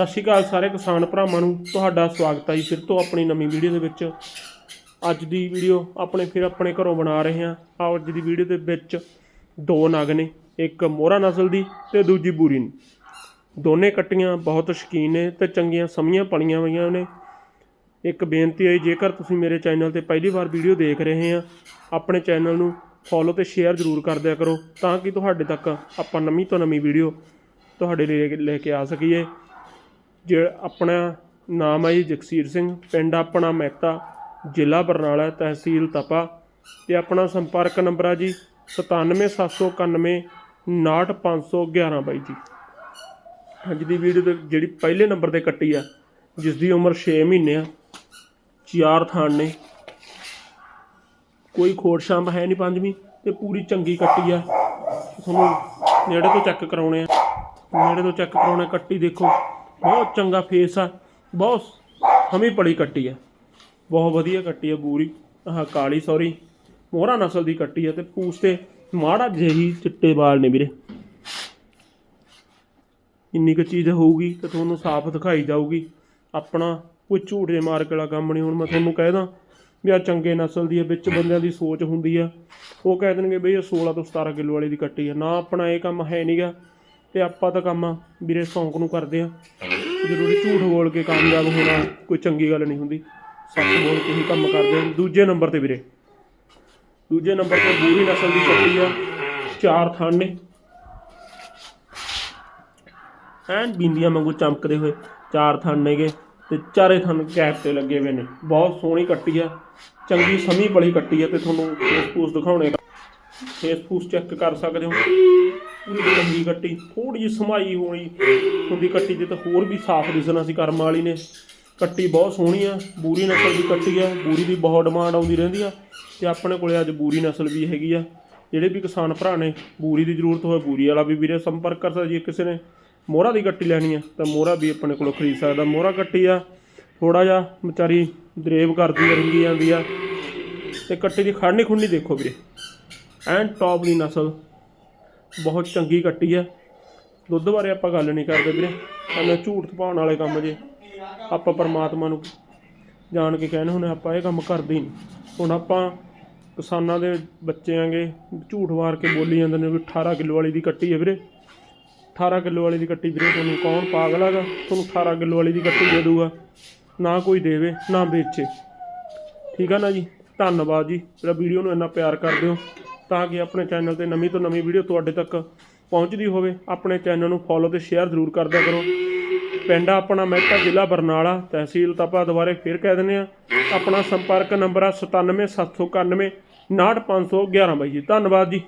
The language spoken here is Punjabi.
ਸਤਿ ਸ਼੍ਰੀ ਅਕਾਲ ਸਾਰੇ ਕਿਸਾਨ ਭਰਾਵਾਂ ਨੂੰ, ਤੁਹਾਡਾ ਸਵਾਗਤ ਹੈ ਜੀ ਫਿਰ ਤੋਂ ਆਪਣੀ ਨਵੀਂ ਵੀਡੀਓ ਦੇ ਵਿੱਚ। ਅੱਜ ਦੀ ਵੀਡੀਓ ਆਪਣੇ ਫਿਰ ਆਪਣੇ ਘਰੋਂ ਬਣਾ ਰਹੇ ਹਾਂ। ਆਹ ਅੱਜ ਦੀ ਵੀਡੀਓ ਦੇ ਵਿੱਚ ਦੋ ਨਗ ਨੇ, ਇੱਕ ਮੋਹਰਾ ਨਸਲ ਦੀ ਤੇ ਦੂਜੀ ਬੂਰੀ ਨੇ ਦੋਨੇ ਕੱਟੀਆਂ ਬਹੁਤ ਸ਼ੌਕੀਨ ਨੇ ਤੇ ਚੰਗੀਆਂ ਸਮੀਆਂ ਪਲੀਆਂ ਹੋਈਆਂ ਨੇ। ਇੱਕ ਬੇਨਤੀ ਹੈ ਜੇਕਰ ਤੁਸੀਂ ਮੇਰੇ ਚੈਨਲ ਤੇ ਪਹਿਲੀ ਵਾਰ ਵੀਡੀਓ ਦੇਖ ਰਹੇ ਆ ਆਪਣੇ ਚੈਨਲ ਨੂੰ ਫੋਲੋ ਤੇ ਸ਼ੇਅਰ ਜ਼ਰੂਰ ਕਰ ਦਿਆ ਕਰੋ ਤਾਂ ਕਿ ਤੁਹਾਡੇ ਤੱਕ ਆਪਾਂ ਨਵੀਂ ਤੋਂ ਨਵੀਂ ਵੀਡੀਓ ਤੁਹਾਡੇ ਲਈ ਲੈ ਕੇ ਆ ਸਕੀਏ। ਜਿਹੜਾ ਆਪਣਾ ਨਾਮ ਹੈ ਜੀ ਜਗਸੀਰ ਸਿੰਘ, ਪਿੰਡ ਆਪਣਾ ਮਹਿਤਾ, ਜ਼ਿਲ੍ਹਾ ਬਰਨਾਲਾ ਤਹਿਸੀਲ ਤਪਾ ਤੇ ਆਪਣਾ ਸੰਪਰਕ ਨੰਬਰ ਆ ਜੀ 97791 69511 ਬਾਈ ਜੀ। ਅੱਜ ਦੀ ਵੀਡੀਓ ਤੇ ਜਿਹੜੀ ਪਹਿਲੇ ਨੰਬਰ ਤੇ ਕੱਟੀ ਆ, ਜਿਸ ਦੀ ਉਮਰ 6 ਮਹੀਨੇ ਆ, ਚਾਰ ਥਾਨ ਨੇ। ਕੋਈ ਖੋੜ ਸ਼ਾਂਬ ਹੈ ਨਹੀਂ ਪੰਜਵੀਂ ਤੇ ਪੂਰੀ ਚੰਗੀ ਕੱਟੀ ਆ। ਤੁਹਾਨੂੰ ਨੇੜੇ ਤੋਂ ਚੈੱਕ ਕਰਾਉਣੇ ਆ। ਨੇੜੇ ਤੋਂ ਚੈੱਕ ਕਰਾਉਣੇ ਕੱਟੀ ਦੇਖੋ। ਬਹੁਤ ਚੰਗਾ ਫੇਸ ਆ। ਬਹੁਤ ਹਮੀ ਪੜੀ ਕੱਟੀ ਆ। ਬਹੁਤ ਵਧੀਆ ਕੱਟੀ ਆ ਬੂਰੀ। ਆਹ ਕਾਲੀ ਸੌਰੀ ਮੋਹਰਾ ਨਸਲ ਦੀ ਕੱਟੀ ਆ ਤੇ ਪੂਛ ਤੇ ਮਾੜਾ ਜਿਹੀ ਚਿੱਟੇ ਵਾਲ ਨੇ ਵੀਰੇ। ਇੰਨੀ ਕੁ ਚੀਜ਼ ਹੋਊਗੀ ਤਾਂ ਤੁਹਾਨੂੰ ਸਾਫ਼ ਦਿਖਾਈ ਜਾਊਗੀ। ਆਪਣਾ ਕੋਈ ਝੂਠ ਦੇ ਮਾਰਕ ਵਾਲਾ ਕੰਮ ਨਹੀਂ ਹੁਣ ਮੈਂ ਤੁਹਾਨੂੰ ਕਹਿਦਾ ਵੀ ਆ ਚੰਗੇ ਨਸਲ ਦੀ ਆ, ਵਿੱਚ ਬੰਦਿਆਂ ਦੀ ਸੋਚ ਹੁੰਦੀ ਆ। ਉਹ ਕਹਿ ਦੇਣਗੇ ਬਈ ਇਹ 16 ਤੋਂ 17 ਕਿਲੋ ਵਾਲੀ ਦੀ ਕੱਟੀ ਆ। ਨਾ ਆਪਣਾ ਇਹ ਕੰਮ ਹੈ ਨਹੀਂਗਾ ਤੇ ਆਪਾਂ ਤਾਂ ਕੰਮ ਵੀਰੇ ਸ਼ੌਂਕ ਨੂੰ ਕਰਦੇ ਆ। ਜ਼ਰੂਰੀ ਝੂਠ ਬੋਲ ਕੇ ਕਾਮਯਾਬ ਹੋਣਾ ਕੋਈ ਚੰਗੀ ਗੱਲ ਨਹੀਂ ਹੁੰਦੀ। ਸੱਚ ਬੋਲ ਕੇ ਹੀ ਕੰਮ ਕਰਦੇ ਆ। ਦੂਜੇ ਨੰਬਰ ਤੇ ਵੀਰੇ। ਦੂਜੇ ਨੰਬਰ ਤੇ ਬੂਰੀ ਨਸਲ ਦੀ ਕੱਟੀ ਆ। ਚਾਰ ਥਣ ਨੇ। ਐਨ ਬਿੰਦੀਆਂ ਵਾਂਗੂ ਚਮਕਦੇ ਹੋਏ ਚਾਰ ਥਣ ਨੇਗੇ ਤੇ ਚਾਰੇ ਥਣ ਕੈਪ ਤੇ ਲੱਗੇ ਹੋਏ ਨੇ। ਬਹੁਤ ਸੋਹਣੀ ਕੱਟੀ ਆ। ਚੰਗੀ ਸਮੀ ਬੜੀ ਕੱਟੀ ਆ ਤੇ ਤੁਹਾਨੂੰ ਫੇਸ ਫੂਸ ਦਿਖਾਉਣੇ ਫੇਸ ਫੂਸ ਚੈੱਕ ਕਰ ਸਕਦੇ ਹੋ। ਪੂਰੀ ਚੰਗੀ ਕੱਟੀ ਥੋੜੀ ਜਿਹੀ ਸਮਾਈ ਹੋਣੀ ਹੁੰਦੀ ਕੱਟੀ ਤੇ ਤਾਂ ਹੋਰ ਵੀ ਸਾਫ਼ ਦਿਸਣਾ ਸੀ ਕਰਮ ਵਾਲੀ ਨੇ। ਕੱਟੀ ਬਹੁਤ ਸੋਹਣੀ ਆ, ਬੂਰੀ ਨਸਲ ਦੀ ਕੱਟੀ ਆ, ਬੂਰੀ ਦੀ ਬਹੁਤ ਡਿਮਾਂਡ ਆਉਂਦੀ ਰਹਿੰਦੀ ਆ ਤੇ ਆਪਣੇ ਕੋਲੇ ਅੱਜ ਬੂਰੀ ਨਸਲ ਵੀ ਹੈਗੀ ਆ। ਜਿਹੜੇ ਵੀ ਕਿਸਾਨ ਭਰਾ ਨੇ, ਬੂਰੀ ਦੀ ਜ਼ਰੂਰਤ ਹੋਵੇ ਬੂਰੀ ਵਾਲਾ ਵੀ ਵੀਰੇ ਸੰਪਰਕ ਕਰ ਸਕਦਾ ਜੇ ਕਿਸੇ ਨੇ। ਮੋਹਰਾ ਦੀ ਕੱਟੀ ਲੈਣੀ ਆ, ਤਾਂ ਮੋਹਰਾ ਵੀ ਆਪਣੇ ਕੋਲੋਂ ਖਰੀਦ ਸਕਦਾ। ਮੋਹਰਾ ਕੱਟੀ ਆ ਥੋੜਾ ਜਿਹਾ ਵਿਚਾਰੀ ਦਰੇਵ ਕਰਦੀ ਆ, ਰੰਗੀ ਜਾਂਦੀ ਆ। ਤੇ ਕੱਟੀ ਦੀ ਖੜਨੀ ਖੁੰਨੀ ਦੇਖੋ ਵੀਰੇ, ਐਨ ਟੌਪ ਦੀ ਨਸਲ। ਬਹੁਤ ਚੰਗੀ ਕੱਟੀ ਆ। ਦੁੱਧ ਬਾਰੇ ਆਪਾਂ ਗੱਲ ਨਹੀਂ ਕਰਦੇ ਵੀਰੇ। ਐਵੇਂ ਝੂਠ ਪਾਉਣ ਵਾਲੇ ਕੰਮ ਜੇ ਆਪਾਂ ਪਰਮਾਤਮਾ ਨੂੰ ਜਾਣ ਕੇ ਕਹਿੰਦੇ ਹੁੰਦੇ ਆਪਾਂ ਇਹ ਕੰਮ ਕਰਦੇ ਹੀ ਨਹੀਂ। ਹੁਣ ਆਪਾਂ ਕਿਸਾਨਾਂ ਦੇ ਬੱਚੇ ਆਂਗੇ, ਝੂਠ ਮਾਰ ਕੇ ਬੋਲੀ ਜਾਂਦੇ ਨੇ ਵੀ 18 ਕਿਲੋ ਵਾਲੀ ਦੀ ਕੱਟੀ ਹੈ ਵੀਰੇ। 18 ਕਿਲੋ ਵਾਲੀ ਦੀ ਕੱਟੀ ਵੀਰੇ, ਤੁਹਾਨੂੰ ਕੌਣ ਪਾਗਲ ਹੈਗਾ? ਤੁਹਾਨੂੰ 18 ਕਿਲੋ ਵਾਲੀ ਦੀ ਕੱਟੀ ਦੇ ਦੂਗਾ ਨਾ ਕੋਈ ਦੇਵੇ, ਨਾ ਵੇਚੇ। ਠੀਕ ਆ ਨਾ ਜੀ? ਧੰਨਵਾਦ ਜੀ। ਮੇਰਾ ਵੀਡੀਓ ਨੂੰ ਇੰਨਾ ਪਿਆਰ ਕਰਦੇ ਹੋ। ਤਾਂ ਕਿ ਆਪਣੇ ਚੈਨਲ ਤੇ ਨਵੀਂ ਤੋਂ ਨਵੀਂ ਵੀਡੀਓ ਤੁਹਾਡੇ ਤੱਕ ਪਹੁੰਚਦੀ ਹੋਵੇ। ਆਪਣੇ ਚੈਨਲ ਨੂੰ ਫੋਲੋ ਤੇ ਸ਼ੇਅਰ ਜ਼ਰੂਰ ਕਰਦਿਆ ਕਰੋ। ਪਿੰਡ ਆਪਣਾ ਮਹਿਤਾ, ਜ਼ਿਲ੍ਹਾ ਬਰਨਾਲਾ, ਤਹਿਸੀਲ ਤਪਾ ਦੁਬਾਰੇ ਫਿਰ ਕਹਿ ਦਿੰਦੇ ਆ ਆਪਣਾ ਸੰਪਰਕ ਨੰਬਰ ਆ 97791 69511 ਬਾਈ ਜੀ। ਧੰਨਵਾਦ ਜੀ।